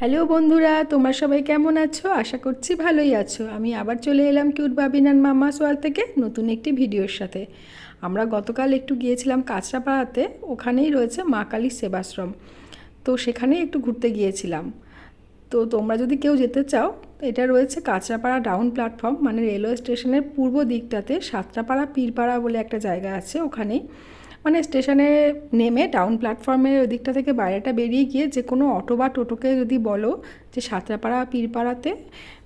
Hello বন্ধুরা, তোমরা সবাই কেমন আছো? আশা করছি ভালোই আছো। আমি আবার চলে এলাম কিউট বাবিনান মামা সোয়াল থেকে নতুন একটি ভিডিওর সাথে। আমরা গতকাল একটু গিয়েছিলাম কাঁচরাপাড়াতে, ওখানেই রয়েছে মা কালী সেবাশ্রম। তো সেখানে একটু ঘুরতে গিয়েছিলাম। তো তোমরা যদি কেউ যেতে চাও, এটা রয়েছে কাঁচরাপাড়া ডাউন প্ল্যাটফর্ম মানে রেলওয়ে স্টেশনের পূর্ব দিকটাতে সাতরাপাড়া পীরপাড়া বলে একটা জায়গা আছে ওখানেই। মানে স্টেশনে নেমে টাউন প্ল্যাটফর্মের ওই দিকটা থেকে বাইরেটা বেরিয়ে গিয়ে যে কোনো অটো বা টোটোকে যদি বলো যে সাঁতরাপাড়া, পীরপাড়াতে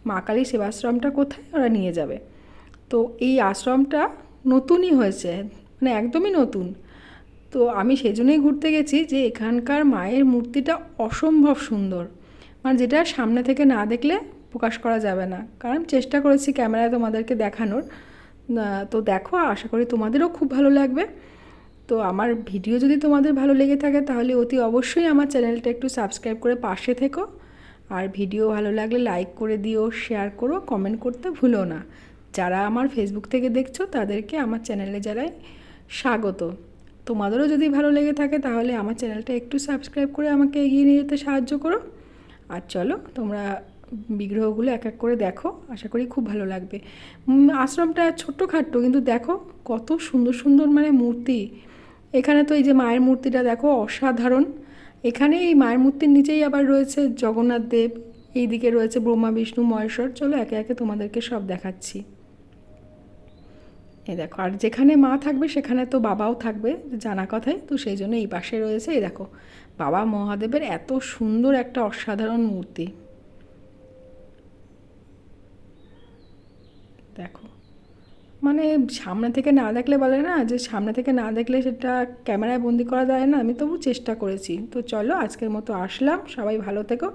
মা কালী সেবাশ্রমটা কোথায়, ওরা নিয়ে যাবে। তো এই আশ্রমটা নতুনই হয়েছে মানে একদমই নতুন। তো আমি সেই জন্যই ঘুরতে গেছি যে এখানকার মায়ের মূর্তিটা অসম্ভব সুন্দর। মানে যেটা সামনে থেকে না দেখলে প্রকাশ করা যাবে না। কারণ চেষ্টা করেছি ক্যামেরায় তোমাদেরকে দেখানোর। তো দেখো, আশা করি তোমাদেরও খুব ভালো লাগবে। তো আমার ভিডিও যদি তোমাদের ভালো লেগে থাকে তাহলে অতি অবশ্যই আমার চ্যানেলটা একটু সাবস্ক্রাইব করে পাশে থেকো। আর ভিডিও ভালো লাগলে লাইক করে দিও শেয়ার করো কমেন্ট করতে ভুলো না। যারা আমার ফেসবুক থেকে দেখছ তাদেরকে আমার চ্যানেলে যারাই স্বাগত। তোমাদেরও যদি ভালো লেগে থাকে তাহলে আমার চ্যানেলটা একটু সাবস্ক্রাইব করে আমাকে এগিয়ে নিয়ে যেতে সাহায্য করো। আর চলো, তোমরা বিগ্রহগুলো এক এক করে দেখো, আশা করি খুব ভালো লাগবে। আশ্রমটা ছোট্টখাট্টো, কিন্তু দেখো কত সুন্দর সুন্দর মানে মূর্তি। এখানে তো এই যে মায়ের মূর্তিটা দেখো, অসাধারণ। এখানে এই মায়ের মূর্তির নিচেই আবার রয়েছে জগন্নাথ দেব এই দিকে রয়েছে ব্রহ্মা, বিষ্ণু, মহেশ্বর। চলো একে একে তোমাদেরকে সব দেখাচ্ছি। এই দেখো, আর যেখানে মা থাকবে, সেখানে তো বাবাও থাকবে জানা কথাই। তো সেই জন্য এই পাশে রয়েছে, এই দেখো, বাবা মহাদেবের এত সুন্দর একটা অসাধারণ মূর্তি। দেখো মানে সামনে থেকে না দেখলে বলে না, যে সামনে থেকে না দেখলে সেটা ক্যামেরায় বন্দি করা যায় না, আমি তবু চেষ্টা করেছি। তো চলো আজকের মতো আসলাম, সবাই ভালো থেকো।